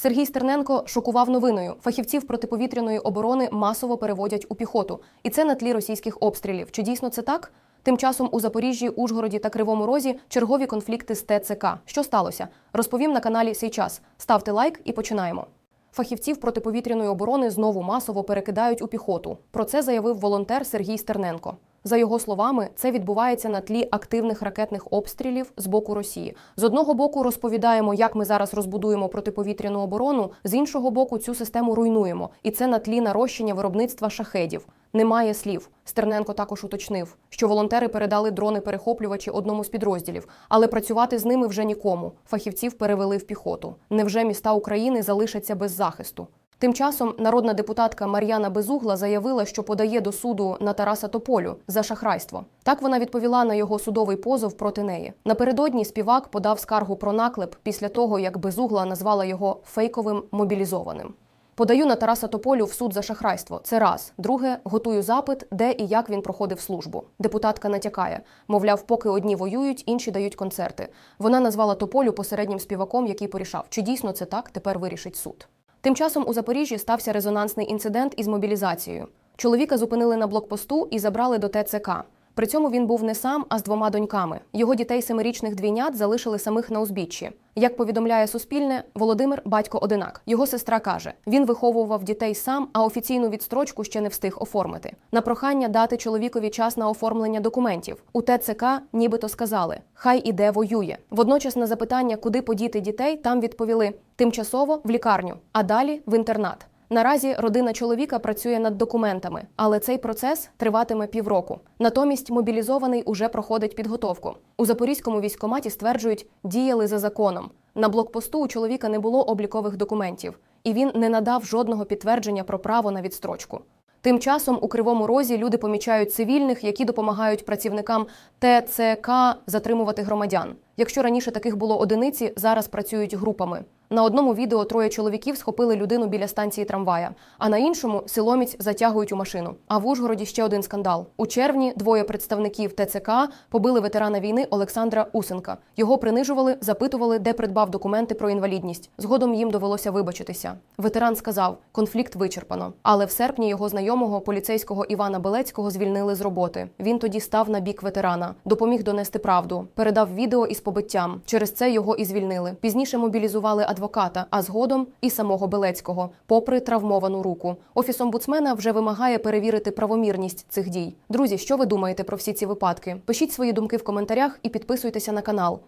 Сергій Стерненко шокував новиною. Фахівців протиповітряної оборони масово переводять у піхоту. І це на тлі російських обстрілів. Чи дійсно це так? Тим часом у Запоріжжі, Ужгороді та Кривому Розі чергові конфлікти з ТЦК. Що сталося? Розповім на каналі «Сей час». Ставте лайк і починаємо. Фахівців протиповітряної оборони знову масово перекидають у піхоту. Про це заявив волонтер Сергій Стерненко. За його словами, це відбувається на тлі активних ракетних обстрілів з боку Росії. З одного боку розповідаємо, як ми зараз розбудуємо протиповітряну оборону, з іншого боку, цю систему руйнуємо, і це на тлі нарощення виробництва шахедів. Немає слів. Стерненко також уточнив, що волонтери передали дрони-перехоплювачі одному з підрозділів, але працювати з ними вже нікому. Фахівців перевели в піхоту. Невже міста України залишаться без захисту? Тим часом народна депутатка Мар'яна Безугла заявила, що подає до суду на Тараса Тополю за шахрайство. Так вона відповіла на його судовий позов проти неї. Напередодні співак подав скаргу про наклеп після того, як Безугла назвала його фейковим мобілізованим. Подаю на Тараса Тополю в суд за шахрайство. Це раз. Друге, готую запит, де і як він проходив службу. Депутатка натякає, мовляв, поки одні воюють, інші дають концерти. Вона назвала Тополю посереднім співаком, який порішав, чи дійсно це так, тепер вирішить суд. Тим часом у Запоріжжі стався резонансний інцидент із мобілізацією. Чоловіка зупинили на блокпосту і забрали до ТЦК. При цьому він був не сам, а з двома доньками. Його дітей семирічних двійнят залишили самих на узбіччі. Як повідомляє Суспільне, Володимир батько одинак. Його сестра каже: він виховував дітей сам, а офіційну відстрочку ще не встиг оформити. На прохання дати чоловікові час на оформлення документів. У ТЦК нібито сказали: хай іде воює. Водночас на запитання, куди подіти дітей, там відповіли тимчасово в лікарню, а далі в інтернат. Наразі родина чоловіка працює над документами, але цей процес триватиме півроку. Натомість мобілізований уже проходить підготовку. У запорізькому військкоматі стверджують, діяли за законом. На блокпосту у чоловіка не було облікових документів, і він не надав жодного підтвердження про право на відстрочку. Тим часом у Кривому Розі люди помічають цивільних, які допомагають працівникам ТЦК затримувати громадян. Якщо раніше таких було одиниці, зараз працюють групами. На одному відео троє чоловіків схопили людину біля станції трамвая, а на іншому силоміць затягують у машину. А в Ужгороді ще один скандал. У червні двоє представників ТЦК побили ветерана війни Олександра Усенка. Його принижували, запитували, де придбав документи про інвалідність. Згодом їм довелося вибачитися. Ветеран сказав, конфлікт вичерпано. Але в серпні його знайомого поліцейського Івана Белецького звільнили з роботи. Він тоді став на бік ветерана, допоміг донести правду, передав відео із побиттям. Через це його і звільнили. Пізніше мобілізували адвоката, а згодом і самого Белецького, попри травмовану руку. Офіс омбудсмена вже вимагає перевірити правомірність цих дій. Друзі, що ви думаєте про всі ці випадки? Пишіть свої думки в коментарях і підписуйтеся на канал.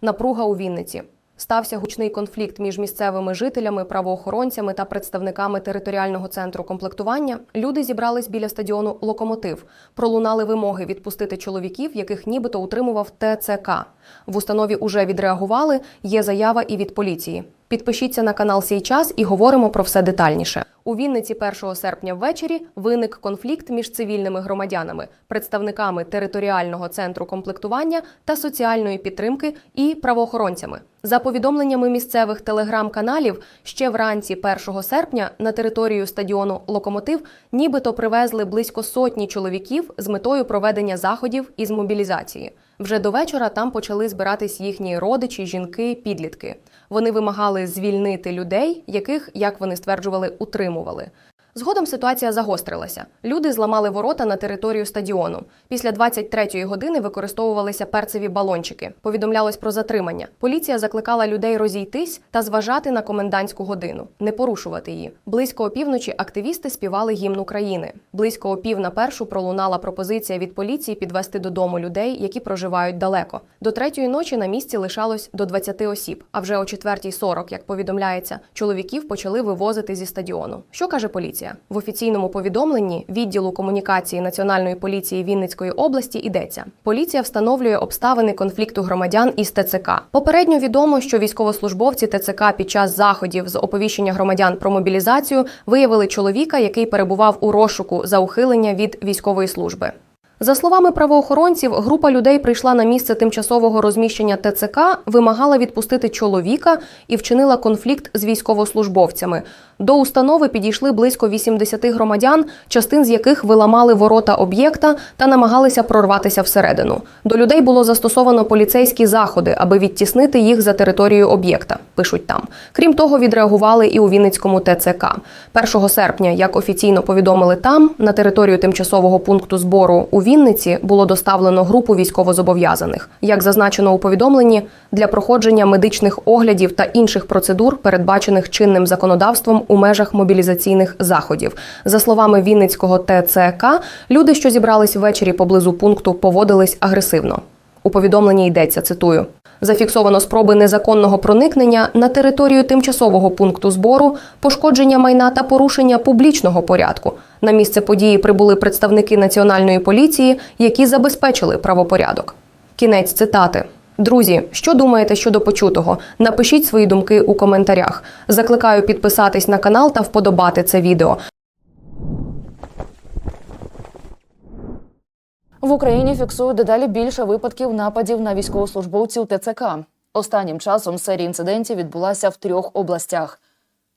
Напруга у Вінниці. Стався гучний конфлікт між місцевими жителями, правоохоронцями та представниками територіального центру комплектування. Люди зібрались біля стадіону Локомотив. Пролунали вимоги відпустити чоловіків, яких нібито утримував ТЦК. В установі уже відреагували. Є заява і від поліції. Підпишіться на канал «Сій час» і говоримо про все детальніше. У Вінниці 1 серпня ввечері виник конфлікт між цивільними громадянами, представниками територіального центру комплектування та соціальної підтримки і правоохоронцями. За повідомленнями місцевих телеграм-каналів, ще вранці 1 серпня на територію стадіону Локомотив нібито привезли близько сотні чоловіків з метою проведення заходів із мобілізації. Вже до вечора там почали збиратись їхні родичі, жінки, підлітки. Вони вимагали звільнити людей, яких, як вони стверджували, утримували. Згодом ситуація загострилася. Люди зламали ворота на територію стадіону. Після 23-ї години використовувалися перцеві балончики. Повідомлялось про затримання. Поліція закликала людей розійтись та зважати на комендантську годину, не порушувати її. Близько опівночі активісти співали гімн України. Близько опів на першу пролунала пропозиція від поліції підвести додому людей, які проживають далеко. До третьої ночі на місці лишалось до 20 осіб. А вже о 4.40, як повідомляється, чоловіків почали вивозити зі стадіону. Що каже поліція? В офіційному повідомленні відділу комунікації Національної поліції Вінницької області йдеться: поліція встановлює обставини конфлікту громадян із ТЦК. Попередньо відомо, що військовослужбовці ТЦК під час заходів з оповіщення громадян про мобілізацію виявили чоловіка, який перебував у розшуку за ухилення від військової служби. За словами правоохоронців, група людей прийшла на місце тимчасового розміщення ТЦК, вимагала відпустити чоловіка і вчинила конфлікт з військовослужбовцями. До установи підійшли близько 80 громадян, частин з яких виламали ворота об'єкта та намагалися прорватися всередину. До людей було застосовано поліцейські заходи, аби відтіснити їх за територію об'єкта. Пишуть там. Крім того, відреагували і у Вінницькому ТЦК. 1 серпня, як офіційно повідомили там, на територію тимчасового пункту збору у Вінниці було доставлено групу військовозобов'язаних. Як зазначено у повідомленні, для проходження медичних оглядів та інших процедур, передбачених чинним законодавством у межах мобілізаційних заходів. За словами Вінницького ТЦК, люди, що зібрались ввечері поблизу пункту, поводились агресивно. У повідомленні йдеться цитую: зафіксовано спроби незаконного проникнення на територію тимчасового пункту збору, пошкодження майна та порушення публічного порядку. На місце події прибули представники національної поліції, які забезпечили правопорядок. Кінець цитати. Друзі, що думаєте щодо почутого? Напишіть свої думки у коментарях. Закликаю підписатись на канал та вподобати це відео. В Україні фіксують дедалі більше випадків нападів на військовослужбовців ТЦК. Останнім часом серія інцидентів відбулася в трьох областях.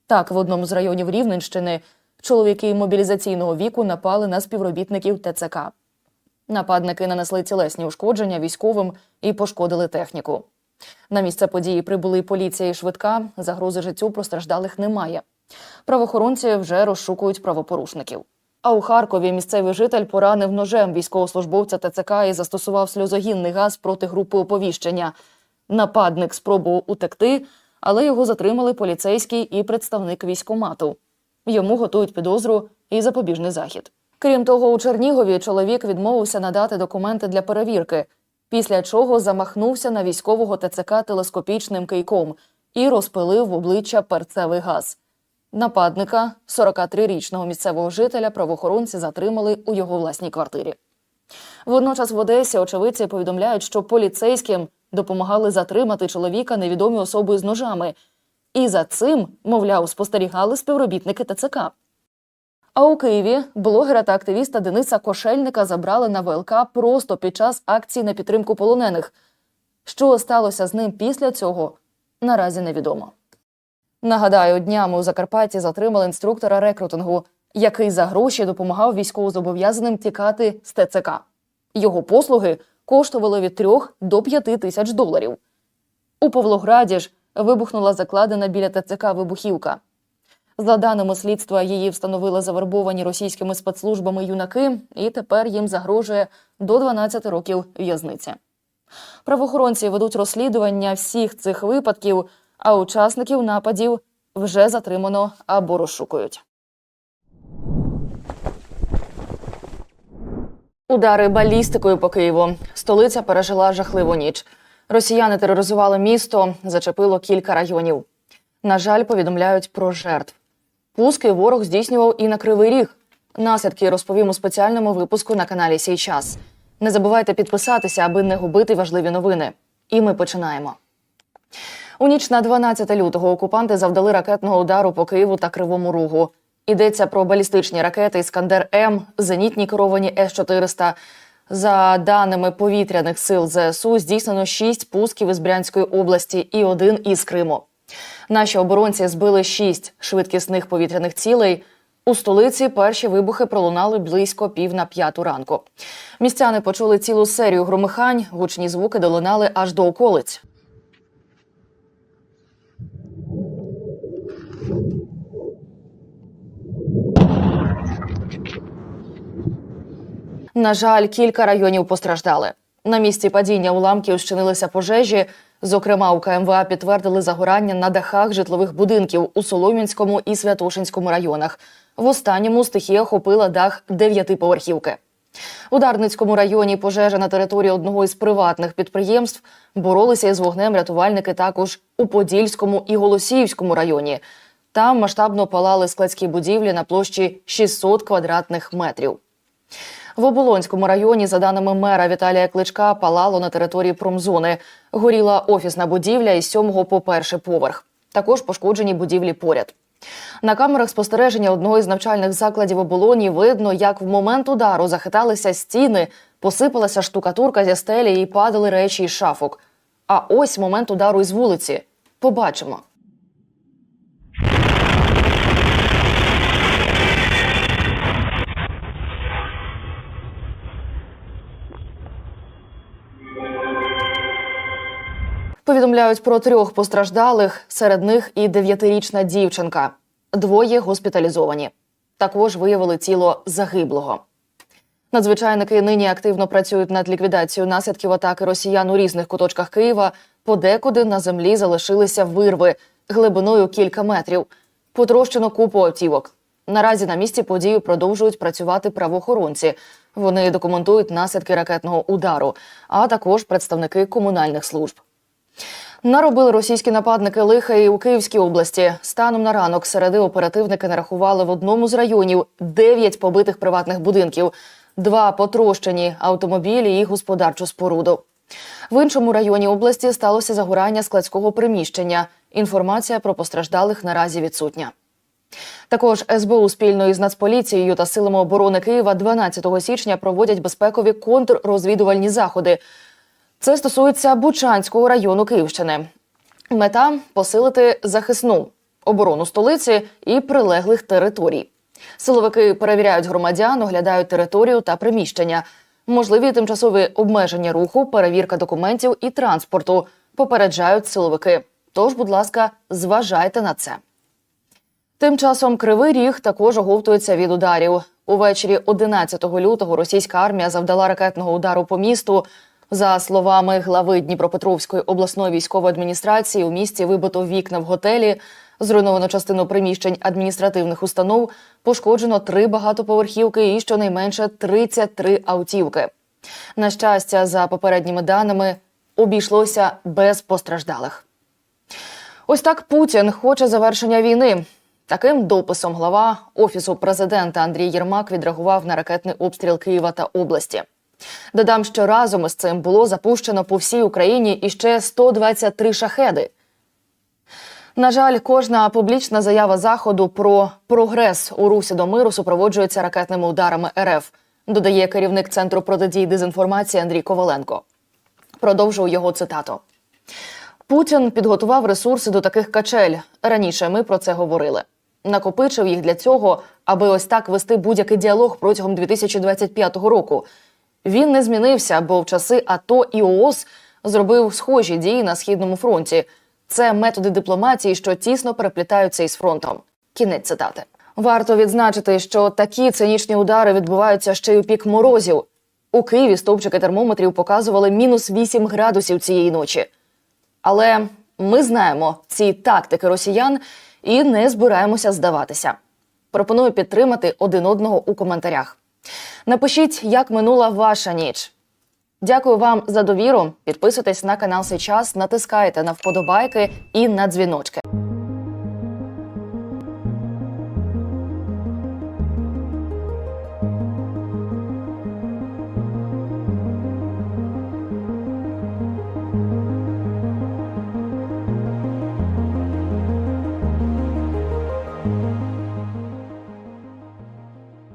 Так, в одному з районів Рівненщини чоловіки мобілізаційного віку напали на співробітників ТЦК. Нападники нанесли тілесні ушкодження військовим і пошкодили техніку. На місце події прибули поліція і швидка. Загрози життю постраждалих немає. Правоохоронці вже розшукують правопорушників. А у Харкові місцевий житель поранив ножем військовослужбовця ТЦК і застосував сльозогінний газ проти групи оповіщення. Нападник спробував утекти, але його затримали поліцейський і представник військомату. Йому готують підозру і запобіжний захід. Крім того, у Чернігові чоловік відмовився надати документи для перевірки, після чого замахнувся на військового ТЦК телескопічним кийком і розпилив в обличчя перцевий газ. Нападника, 43-річного місцевого жителя, правоохоронці затримали у його власній квартирі. Водночас в Одесі очевидці повідомляють, що поліцейським допомагали затримати чоловіка невідомі особи з ножами. І за цим, мовляв, спостерігали співробітники ТЦК. А у Києві блогера та активіста Дениса Кошельника забрали на ВЛК просто під час акції на підтримку полонених. Що сталося з ним після цього, наразі невідомо. Нагадаю, днями у Закарпатті затримали інструктора рекрутингу, який за гроші допомагав військовозобов'язаним тікати з ТЦК. Його послуги коштували від 3 до 5 тисяч доларів. У Павлограді ж вибухнула закладена біля ТЦК вибухівка. За даними слідства, її встановили завербовані російськими спецслужбами юнаки, і тепер їм загрожує до 12 років в'язниці. Правоохоронці ведуть розслідування всіх цих випадків, а учасників нападів вже затримано або розшукують. Удари балістикою по Києву. Столиця пережила жахливу ніч. Росіяни тероризували місто, зачепило кілька районів. На жаль, повідомляють про жертв. Пуски ворог здійснював і на Кривий Ріг. Наслідки розповім у спеціальному випуску на каналі Сій час. Не забувайте підписатися, аби не губити важливі новини. І ми починаємо. У ніч на 12 лютого окупанти завдали ракетного удару по Києву та Кривому Рогу. Йдеться про балістичні ракети Іскандер М, зенітні керовані С-400. За даними повітряних сил ЗСУ, здійснено 6 пусків із Брянської області і один із Криму. Наші оборонці збили 6 швидкісних повітряних цілей. У столиці перші вибухи пролунали близько пів на п'яту ранку. Містяни почули цілу серію громихань, гучні звуки долунали аж до околиць. На жаль, кілька районів постраждали. На місці падіння уламків щинилися пожежі. Зокрема, у КМВА підтвердили загорання на дахах житлових будинків у Солом'янському і Святошинському районах. В останньому стихія охопила дах дев'ятиповерхівки. У Дарницькому районі пожежа на території одного із приватних підприємств боролися із вогнем рятувальники також у Подільському і Голосіївському районі. Там масштабно палали складські будівлі на площі 600 квадратних метрів. В Оболонському районі, за даними мера Віталія Кличка, палало на території промзони. Горіла офісна будівля із сьомого по перший поверх. Також пошкоджені будівлі поряд. На камерах спостереження одного із навчальних закладів оболоні видно, як в момент удару захиталися стіни, посипалася штукатурка зі стелі і падали речі із шафок. А ось момент удару із вулиці. Побачимо. Повідомляють про трьох постраждалих, серед них і дев'ятирічна дівчинка. Двоє госпіталізовані. Також виявили тіло загиблого. Надзвичайники нині активно працюють над ліквідацією наслідків атаки росіян у різних куточках Києва. Подекуди на землі залишилися вирви глибиною кілька метрів. Потрощено купу автівок. Наразі на місці події продовжують працювати правоохоронці. Вони документують наслідки ракетного удару, а також представники комунальних служб. Наробили російські нападники лиха і у Київській області. Станом на ранок середи оперативники нарахували в одному з районів 9 побитих приватних будинків, два потрощені автомобілі і господарчу споруду. В іншому районі області сталося загорання складського приміщення. Інформація про постраждалих наразі відсутня. Також СБУ спільно із Нацполіцією та силами оборони Києва 12 січня проводять безпекові контррозвідувальні заходи. Це стосується Бучанського району Київщини. Мета посилити захисну оборону столиці і прилеглих територій. Силовики перевіряють громадян, оглядають територію та приміщення, можливі тимчасові обмеження руху, перевірка документів і транспорту. Попереджають силовики. Тож, будь ласка, зважайте на це. Тим часом Кривий Ріг також оговтується від ударів. Увечері 11 лютого російська армія завдала ракетного удару по місту. За словами глави Дніпропетровської обласної військової адміністрації, у місті вибито вікна в готелі, зруйновано частину приміщень адміністративних установ, пошкоджено три багатоповерхівки і щонайменше 33 автівки. На щастя, за попередніми даними, обійшлося без постраждалих. Ось так Путін хоче завершення війни. Таким дописом глава офісу президента Андрій Єрмак відреагував на ракетний обстріл Києва та області. Додам, що разом із цим було запущено по всій Україні іще 123 шахеди. На жаль, кожна публічна заява заходу про прогрес у русі до миру супроводжується ракетними ударами РФ, додає керівник центру протидії дезінформації Андрій Коваленко. Продовжую його цитату. Путін підготував ресурси до таких качель. Раніше ми про це говорили. Накопичив їх для цього, аби ось так вести будь-який діалог протягом 2025 року. Він не змінився, бо в часи АТО і ООС зробив схожі дії на східному фронті. Це методи дипломатії, що тісно переплітаються із фронтом. Кінець цитати. Варто відзначити, що такі цинічні удари відбуваються ще й у пік морозів. У Києві стовпчики термометрів показували мінус 8 градусів цієї ночі. Але ми знаємо ці тактики росіян і не збираємося здаватися. Пропоную підтримати один одного у коментарях. Напишіть, як минула ваша ніч. Дякую вам за довіру. Підписуйтесь на канал Сейчас, натискайте на вподобайки і на дзвіночки.